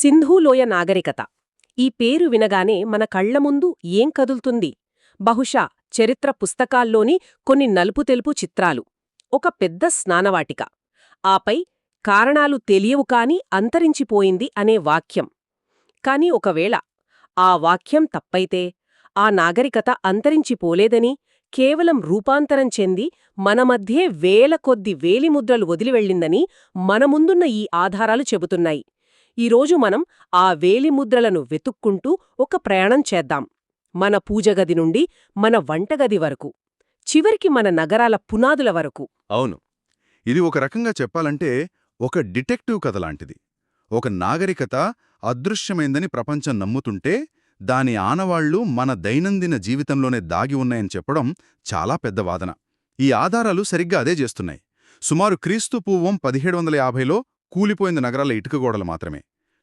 సింధూలోయ నాగరికత. ఈ పేరు వినగానే మన కళ్ళ ముందు ఏం కదులుతుంది? బహుశా చరిత్ర పుస్తకాల్లోని కొన్ని నలుపు తెలుపు చిత్రాలు. ఒక పెద్ద స్నానవాటిక. ఆపై కారణాలు తెలియవు కాని అంతరించిపోయింది అనే వాక్యం. కాని ఒకవేళ ఆ వాక్యం తప్పైతే ఆ నాగరికత అంతరించిపోలేదని కేవలం రూపాంతరం చెంది మన మధ్యే వేల కొద్ది వేలిముద్రలు వదిలివెళ్ళిందని మన ముందున్న ఈ ఆధారాలు చెబుతున్నాయి. ఈరోజు మనం ఆ వేలిముద్రలను వెతుక్కుంటూ ఒక ప్రయాణం చేద్దాం. మన పూజగది నుండి మన వంటగది వరకు చివరికి మన నగరాల పునాదుల వరకు. అవును. ఇది ఒక రకంగా చెప్పాలంటే ఒక డిటెక్టివ్ కథ లాంటిది. ఒక నాగరికత అదృశ్యమైందని ప్రపంచం నమ్ముతుంటే దాని ఆనవాళ్ళు మన దైనందిన జీవితంలోనే దాగి ఉన్నాయని చెప్పడం చాలా పెద్ద వాదన. ఈ ఆధారాలు సరిగ్గా అదే చేస్తున్నాయి. సుమారు క్రీస్తు పూర్వం పదిహేడు వందల యాభైలో కూలిపోయిన నగరాల ఇటుకగోడలు మాత్రమే.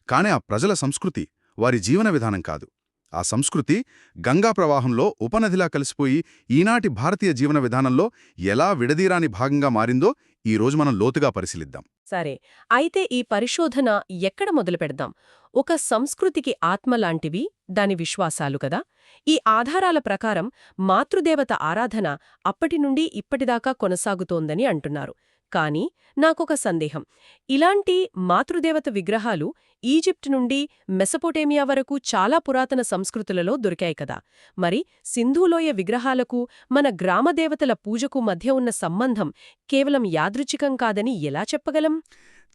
కాని ఆ ప్రజల సంస్కృతి వారి జీవన విధానం కాదు. ఆ సంస్కృతి గంగా ప్రవాహంలో ఉపనదిలా కలిసిపోయి ఈనాటి భారతీయ జీవన విధానంలో ఎలా విడదీరాని భాగంగా మారిందో ఈరోజు మనం లోతుగా పరిశీలిద్దాం. సరే అయితే ఈ పరిశోధన ఎక్కడ మొదలు పెడదాం? ఒక సంస్కృతికి ఆత్మ లాంటివి దాని విశ్వాసాలు కదా? ఈ ఆధారాల ప్రకారం మాతృదేవత ఆరాధన అప్పటి నుండి ఇప్పటిదాకా కొనసాగుతోందని అంటున్నారు. కానీ నాకొక సందేహం. ఇలాంటి మాతృదేవత విగ్రహాలు ఈజిప్ట్ నుండి మెసపోటేమియా వరకు చాలా పురాతన సంస్కృతులలో దొరికాయి కదా. మరి సింధూలోయ విగ్రహాలకు మన గ్రామదేవతల పూజకు మధ్య ఉన్న సంబంధం కేవలం యాదృచ్ఛికం కాదని ఎలా చెప్పగలం?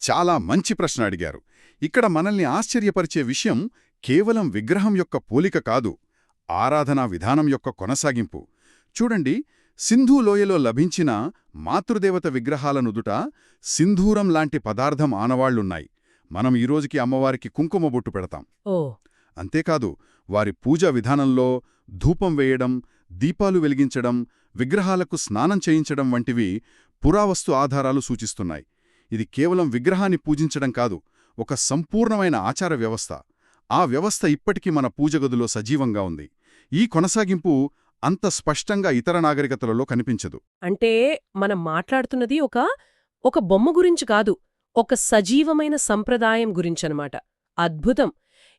చాలా మంచి ప్రశ్న అడిగారు. ఇక్కడ మనల్ని ఆశ్చర్యపరిచే విషయం కేవలం విగ్రహం యొక్క పోలిక కాదు ఆరాధనా విధానం యొక్క కొనసాగింపు. చూడండి సింధు లోయలో లభించిన మాతృదేవత విగ్రహాల నుదుట సింధూరం లాంటి పదార్థం ఆనవాళ్ళున్నాయి. మనం ఈరోజుకి అమ్మవారికి కుంకుమ బొట్టు పెడతాం. ఓ. అంతేకాదు వారి పూజా విధానంలో ధూపం వేయడం దీపాలు వెలిగించడం విగ్రహాలకు స్నానం చేయించడం వంటివి పురావస్తు ఆధారాలు సూచిస్తున్నాయి. ఇది కేవలం విగ్రహాన్ని పూజించడం కాదు ఒక సంపూర్ణమైన ఆచార వ్యవస్థ. ఆ వ్యవస్థ ఇప్పటికీ మన పూజగదులో సజీవంగా ఉంది. ఈ కొనసాగింపు అంత స్పష్టంగా ఇతర నాగరికతలలో కనిపించదు. అంటే మనం మాట్లాడుతున్నది ఒక ఒక బొమ్మ గురించి కాదు ఒక సజీవమైన సంప్రదాయం గురించనమాట. అద్భుతం!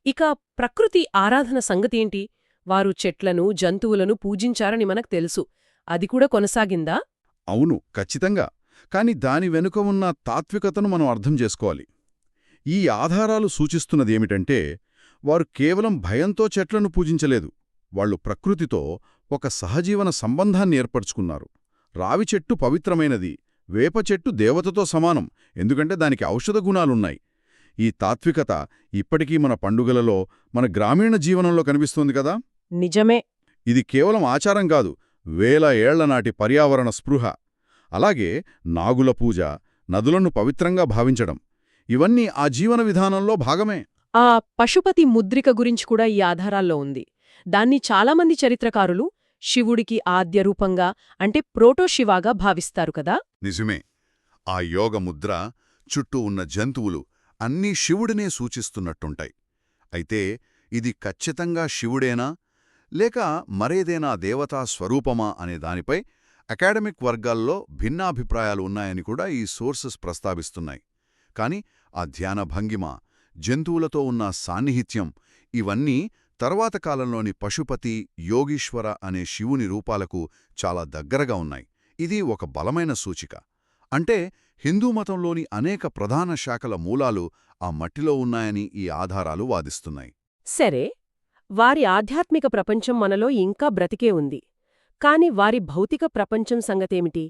ఇక ప్రకృతి ఆరాధన సంగతేంటి వారు చెట్లను జంతువులను పూజించారని మనకు తెలుసు. అది కూడా కొనసాగిందా? అవును ఖచ్చితంగా. కాని దాని వెనుక ఉన్న తాత్వికతను మనం అర్థం చేసుకోవాలి. ఈ ఆధారాలు సూచిస్తున్నదేమిటంటే వారు కేవలం భయంతో చెట్లను పూజించలేదు. వాళ్ళు ప్రకృతితో ఒక సహజీవన సంబంధాన్ని ఏర్పరచుకున్నారు. రావి చెట్టు పవిత్రమైనది వేప చెట్టు దేవతతో సమానం ఎందుకంటే దానికి ఔషధ గుణాలున్నాయి. ఈ తాత్వికత ఇప్పటికీ మన పండుగలలో మన గ్రామీణ జీవనంలో కనిపిస్తోంది కదా? నిజమే. ఇది కేవలం ఆచారం కాదు వేల ఏళ్ళనాటి పర్యావరణ స్పృహ. అలాగే నాగుల పూజ నదులను పవిత్రంగా భావించడం ఇవన్నీ ఆ జీవన విధానంలో భాగమే. ఆ పశుపతి ముద్రిక గురించి కూడా ఈ ఆధారాల్లో ఉంది. దాన్ని చాలామంది చరిత్రకారులు శివుడికి ఆద్య రూపంగా అంటే ప్రోటోశివాగా భావిస్తారు కదా? నిజమే. ఆ యోగ ముద్ర చుట్టూ ఉన్న జంతువులు అన్నీ శివుడినే సూచిస్తున్నట్టుంటాయి. అయితే ఇది ఖచ్చితంగా శివుడేనా? లేక మరేదైనా దేవతా స్వరూపమా అనే దానిపై అకాడమిక్ వర్గాల్లో భిన్నాభిప్రాయాలు ఉన్నాయని కూడా ఈ సోర్సెస్ ప్రస్తావిస్తున్నాయి. కాని ఆ ధ్యాన భంగిమ జంతువులతో ఉన్న సాన్నిహిత్యం ఇవన్నీ తర్వాత కాలంలోని పశుపతి యోగీశ్వర అనే శివుని రూపాలకు చాలా దగ్గరగా ఉన్నాయి. ఇది ఒక బలమైన సూచిక. అంటే హిందూ మతంలోని అనేక ప్రధాన శాఖల మూలాలు ఆ మట్టిలో ఉన్నాయని ఈ ఆధారాలు వాదిస్తున్నాయి. సరే వారి ఆధ్యాత్మిక ప్రపంచం మనలో ఇంకా బ్రతికే ఉంది. కాని వారి భౌతిక ప్రపంచం సంగతేమిటి?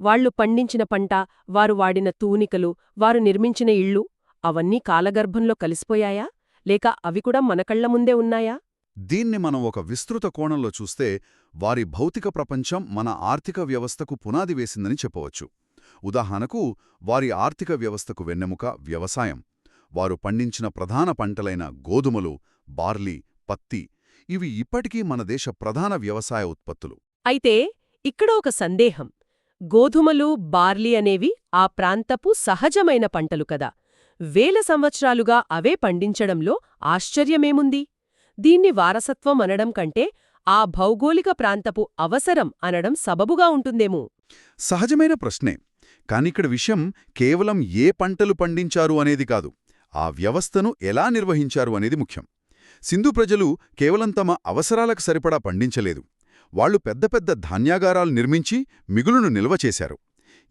వాళ్ళు పండించిన పంట వారు వాడిన తూనికలు వారు నిర్మించిన ఇళ్ళు అవన్నీ కాలగర్భంలో కలిసిపోయాయా? లేక అవి కూడా మన కళ్ళ ముందే ఉన్నాయా? దీన్ని మనం ఒక విస్తృత కోణంలో చూస్తే వారి భౌతిక ప్రపంచం మన ఆర్థిక వ్యవస్థకు పునాది వేసిందని చెప్పవచ్చు. ఉదాహరణకు వారి ఆర్థిక వ్యవస్థకు వెన్నెముక వ్యవసాయం. వారు పండించిన ప్రధాన పంటలైన గోధుమలు బార్లీ పత్తి ఇవి ఇప్పటికీ మన దేశ ప్రధాన వ్యవసాయ ఉత్పత్తులు. అయితే ఇక్కడ ఒక సందేహం. గోధుమలు బార్లీ అనేవి ఆ ప్రాంతపు సహజమైన పంటలు కదా. వేల సంవత్సరాలుగా అవే పండించడంలో ఆశ్చర్యమేముంది? దీన్ని వారసత్వం అనడం కంటే ఆ భౌగోళిక ప్రాంతపు అవసరం అనడం సబబుగా ఉంటుందేమో? సహజమైన ప్రశ్నే. కానిక్కడ విషయం కేవలం ఏ పంటలు పండించారు అనేది కాదు. ఆ వ్యవస్థను ఎలా నిర్వహించారు అనేది ముఖ్యం. సింధు ప్రజలు కేవలం తమ అవసరాలకు సరిపడా పండించలేదు. వాళ్ళు పెద్ద పెద్ద ధాన్యాగారాలు నిర్మించి మిగులును నిల్వ చేశారు.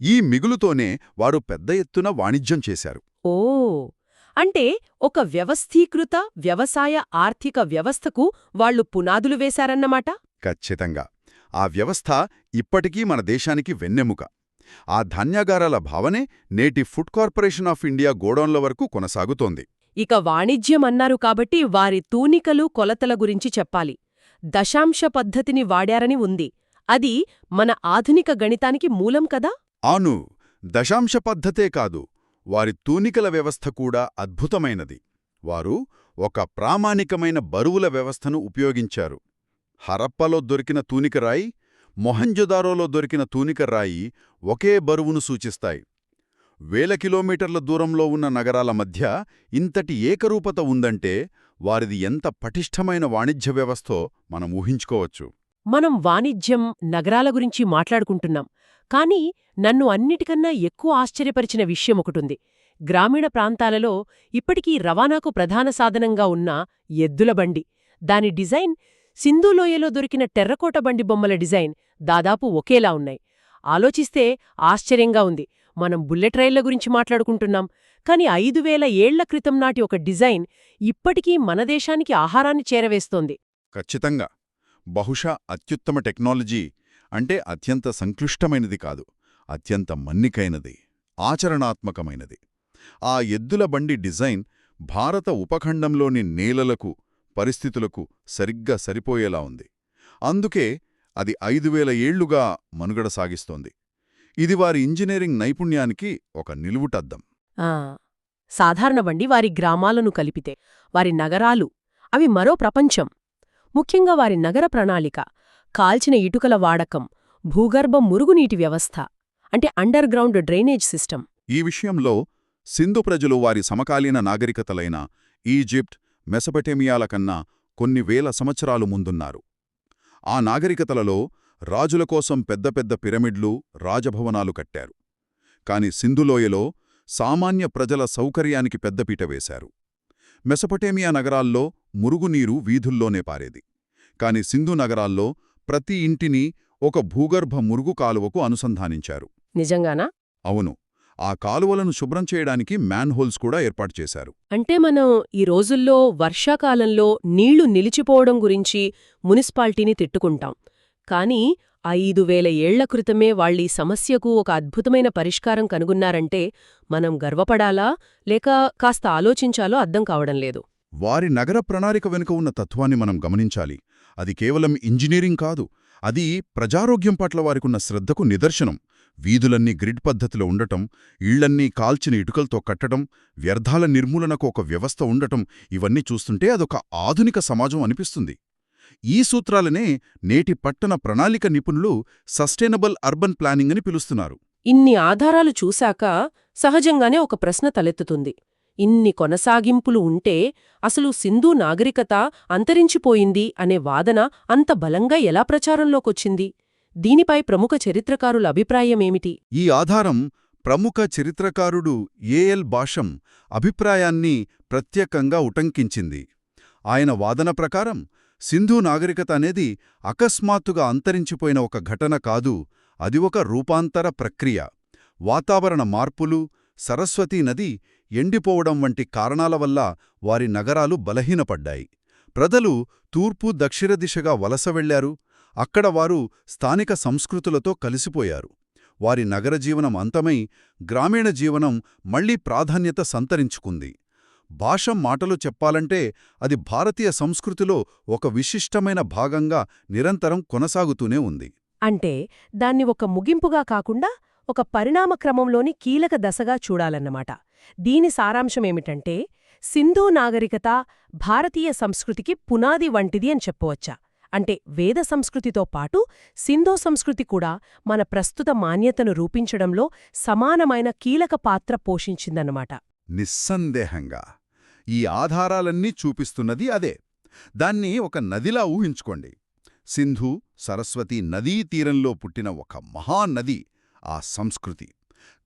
ఈ మిగులుతోనే వారు పెద్ద ఎత్తున వాణిజ్యం చేశారు. ఓ! అంటే ఒక వ్యవస్థీకృత వ్యవసాయ ఆర్థిక వ్యవస్థకు వాళ్ళు పునాదులు వేశారన్నమాట? ఖచ్చితంగా. ఆ వ్యవస్థ ఇప్పటికీ మన దేశానికి వెన్నెముక. ఆ ధాన్యాగారాల భావనే నేటి ఫుడ్ కార్పొరేషన్ ఆఫ్ ఇండియా గోడౌన్ల వరకు కొనసాగుతోంది. ఇక వాణిజ్యం అన్నారు కాబట్టి వారి తూనికలు కొలతల గురించి చెప్పాలి. దశాంశ పద్ధతిని వాడారని ఉంది. అది మన ఆధునిక గణితానికి మూలం కదా? ఆను దశాంశ పద్ధతే కాదు. వారి తూనికల వ్యవస్థ కూడా అద్భుతమైనది. వారు ఒక ప్రామాణికమైన బరువుల వ్యవస్థను ఉపయోగించారు. హరప్పలో దొరికిన తూనికరాయి మొహంజొదారోలో దొరికిన తూనికరాయి ఒకే బరువును సూచిస్తాయి. వేల కిలోమీటర్ల దూరంలో ఉన్న నగరాల మధ్య ఇంతటి ఏకరూపత ఉందంటే వారిది ఎంత పటిష్టమైన వాణిజ్య వ్యవస్థో మనం ఊహించుకోవచ్చు. మనం వాణిజ్యం నగరాల గురించి మాట్లాడుకుంటున్నాం. కానీ నన్ను అన్నిటికన్నా ఎక్కువ ఆశ్చర్యపరిచిన విషయం ఒకటుంది గ్రామీణ ప్రాంతాలలో ఇప్పటికీ రవాణాకు ప్రధాన సాధనంగా ఉన్న ఎద్దుల బండి. దాని డిజైన్ సింధులోయలో దొరికిన టెర్రకోట బండి బొమ్మల డిజైన్ దాదాపు ఒకేలా ఉన్నాయి. ఆలోచిస్తే ఆశ్చర్యంగా ఉంది. మనం బుల్లెట్ రైళ్ళ గురించి మాట్లాడుకుంటున్నాం. కాని ఐదు వేల ఏళ్ళ క్రితం నాటి ఒక డిజైన్ ఇప్పటికీ మన దేశానికి ఆహారాన్ని చేరవేస్తోంది. ఖచ్చితంగా. బహుశా అత్యుత్తమ టెక్నాలజీ అంటే అత్యంత సంక్లిష్టమైనది కాదు అత్యంత మన్నికైనది ఆచరణాత్మకమైనది. ఆ ఎద్దుల బండి డిజైన్ భారత ఉపఖండంలోని నేలలకు పరిస్థితులకు సరిగ్గా సరిపోయేలా ఉంది. అందుకే అది ఐదు వేల ఏళ్ళుగా మనుగడ సాగిస్తోంది. ఇది వారి ఇంజనీరింగ్ నైపుణ్యానికి ఒక నిలువుటద్దం. ఆ సాధారణ బండి వారి గ్రామాలను కలిపితే వారి నగరాలు అవి మరో ప్రపంచం. ముఖ్యంగా వారి నగర ప్రణాళిక కాల్చిన ఇటుకల వాడకం భూగర్భ మురుగునీటి వ్యవస్థ అంటే అండర్ గ్రౌండ్ డ్రైనేజ్ సిస్టమ్ ఈ విషయంలో సింధు ప్రజలు వారి సమకాలీన నాగరికతలైన ఈజిప్ట్ మెసపటేమియాల కన్నా కొన్ని వేల సంవత్సరాలు ముందున్నారు. ఆ నాగరికతలలో రాజుల కోసం పెద్ద పెద్ద పిరమిడ్లు రాజభవనాలు కట్టారు. కాని సింధులోయలో సామాన్య ప్రజల సౌకర్యానికి పెద్దపీట వేశారు. మెసపటేమియా నగరాల్లో మురుగునీరు వీధుల్లోనే పారేది. కాని సింధు నగరాల్లో ప్రతి ఇంటిని ఒక భూగర్భ మురుగు కాలువకు అనుసంధానించారు. నిజంగానా? అవును. ఆ కాలువలను శుభ్రం చేయడానికి మ్యాన్హోల్స్ కూడా ఏర్పాటు చేశారు. అంటే మనం ఈ రోజుల్లో వర్షాకాలంలో నీళ్ళు నిలిచిపోవడం గురించి మున్సిపాలిటీని తిట్టుకుంటాం. కానీ ఐదు వేల ఏళ్ళ క్రితమే వాళ్ళీ సమస్యకు ఒక అద్భుతమైన పరిష్కారం కనుగొన్నారంటే మనం గర్వపడాలా? లేక కాస్త ఆలోచించాలో అర్థం కావడం లేదు. వారి నగర ప్రణాళిక వెనుక ఉన్న తత్వాన్ని మనం గమనించాలి. అది కేవలం ఇంజనీరింగ్ కాదు అది ప్రజారోగ్యం పట్ల వారికున్న శ్రద్ధకు నిదర్శనం. వీధులన్నీ గ్రిడ్ పద్ధతిలో ఉండటం ఇళ్ళన్నీ కాల్చిన ఇటుకలతో కట్టడం వ్యర్థాల నిర్మూలనకు ఒక వ్యవస్థ ఉండటం ఇవన్నీ చూస్తుంటే అదొక ఆధునిక సమాజం అనిపిస్తుంది. ఈ సూత్రాలనే నేటి పట్టణ ప్రణాళిక నిపుణులు సస్టైనబుల్ అర్బన్ ప్లానింగ్ అని పిలుస్తున్నారు. ఇన్ని ఆధారాలు చూశాక సహజంగానే ఒక ప్రశ్న తలెత్తుతుంది. ఇన్ని కొనసాగింపులు ఉంటే అసలు సింధు నాగరికత అంతరించిపోయింది అనే వాదన అంత బలంగా ఎలా ప్రచారంలోకొచ్చింది? దీనిపై ప్రముఖ చరిత్రకారుల అభిప్రాయమేమిటి ఈ ఆధారం ప్రముఖ చరిత్రకారుడు ఏఎల్ భాషం అభిప్రాయాన్ని ప్రత్యేకంగా ఉటంకించింది. ఆయన వాదన ప్రకారం సింధు నాగరికత అనేది అకస్మాత్తుగా అంతరించిపోయిన ఒక ఘటన కాదు అది ఒక రూపాంతర ప్రక్రియ. వాతావరణ మార్పులు సరస్వతీ నది ఎండిపోవడం వంటి కారణాల వల్ల వారి నగరాలు బలహీనపడ్డాయి. ప్రజలు తూర్పు దక్షిణ దిశగా వలస వెళ్ళారు అక్కడ వారు స్థానిక సంస్కృతులతో కలిసిపోయారు. వారి నగర జీవనం అంతమై గ్రామీణ జీవనం మళ్ళీ ప్రాధాన్యత సంతరించుకుంది. భాష మాటలు చెప్పాలంటే అది భారతీయ సంస్కృతిలో ఒక విశిష్టమైన భాగంగా నిరంతరం కొనసాగుతూనే ఉంది. అంటే దాన్ని ఒక ముగింపుగా కాకుండా ఒక పరిణామ క్రమంలోని కీలక దశగా చూడాలన్నమాట. దీని సారాంశమేమిటంటే సింధూ నాగరికత భారతీయ సంస్కృతికి పునాది వంటిది అని చెప్పవచ్చా. అంటే వేద సంస్కృతితో పాటు సింధో సంస్కృతి కూడా మన ప్రస్తుత మాన్యతను రూపించడంలో సమానమైన కీలక పాత్ర పోషించిందన్నమాట. నిస్సందేహంగా ఈ ఆధారాలన్నీ చూపిస్తున్నది అదే. దాన్ని ఒక నదిలా ఊహించుకోండి. సింధు సరస్వతి నదీ తీరంలో పుట్టిన ఒక మహానది ఆ సంస్కృతి.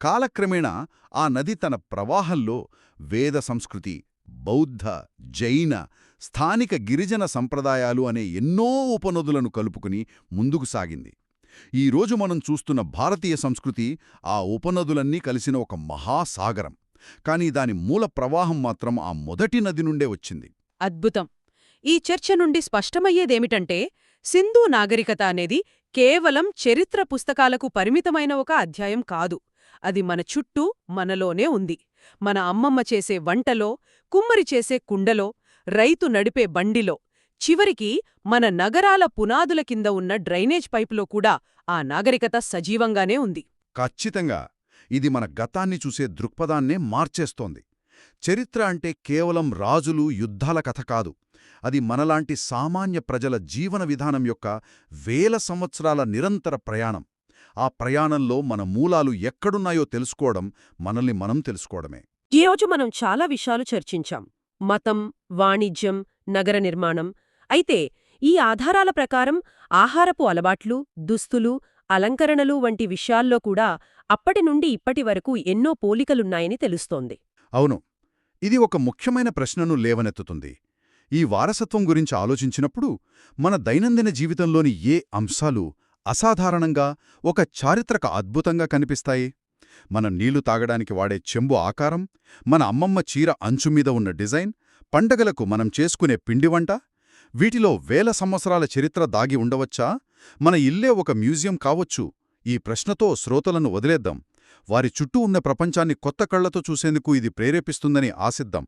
కాలక్రమేణా ఆ నది తన ప్రవాహంలో వేద సంస్కృతి బౌద్ధ జైన స్థానిక గిరిజన సంప్రదాయాలు అనే ఎన్నో ఉపనదులను కలుపుకుని ముందుకు సాగింది. ఈరోజు మనం చూస్తున్న భారతీయ సంస్కృతి ఆ ఉపనదులన్నీ కలిసిన ఒక మహాసాగరం. కానీ దాని మూల ప్రవాహం మాత్రం ఆ మొదటి నది నుండే వచ్చింది. అద్భుతం! ఈ చర్చ నుండి స్పష్టమయ్యేదేమిటంటే సింధు నాగరికత అనేది కేవలం చరిత్ర పుస్తకాలకు పరిమితమైన ఒక అధ్యాయం కాదు. అది మన చుట్టూ మనలోనే ఉంది. మన అమ్మమ్మ చేసే వంటలో కుమ్మరి చేసే కుండలో రైతు నడిపే బండిలో చివరికి మన నగరాల పునాదుల కింద ఉన్న డ్రైనేజ్ పైపులో కూడా ఆ నాగరికత సజీవంగానే ఉంది. ఖచ్చితంగా! ఇది మన గతాన్ని చూసే దృక్పథాన్నే మార్చేస్తోంది. చరిత్ర అంటే కేవలం రాజులు యుద్ధాల కథ కాదు. అది మనలాంటి సామాన్య ప్రజల జీవన విధానం యొక్క వేల సంవత్సరాల నిరంతర ప్రయాణం. ఆ ప్రయాణంలో మన మూలాలు ఎక్కడున్నాయో తెలుసుకోవడం మనల్ని మనం తెలుసుకోవడమే. ఈరోజు మనం చాలా విషయాలు చర్చించాం. మతం వాణిజ్యం నగర నిర్మాణం. అయితే ఈ ఆధారాల ప్రకారం ఆహారపు అలవాట్లు దుస్తులు అలంకరణలు వంటి విషయాల్లో కూడా అప్పటి నుండి ఇప్పటి వరకు ఎన్నో పోలికలున్నాయని తెలుస్తోంది. అవును. ఇది ఒక ముఖ్యమైన ప్రశ్నను లేవనెత్తుతుంది. ఈ వారసత్వం గురించి ఆలోచించినప్పుడు మన దైనందిన జీవితంలోని ఏ అంశాలు అసాధారణంగా ఒక చారిత్రక అద్భుతంగా కనిపిస్తాయి? మన నీళ్ళు తాగడానికి వాడే చెంబు ఆకారం మన అమ్మమ్మ చీర అంచుమీద ఉన్న డిజైన్ పండగలకు మనం చేసుకునే పిండివంట వీటిలో వేల సంవత్సరాల చరిత్ర దాగి ఉండవచ్చా? మన ఇల్లే ఒక మ్యూజియం కావచ్చు. ఈ ప్రశ్నతో శ్రోతలను వదిలేద్దాం. వారి చుట్టూ ఉన్న ప్రపంచాన్ని కొత్త కళ్ళతో చూసేందుకు ఇది ప్రేరేపిస్తుందని ఆశిద్దాం.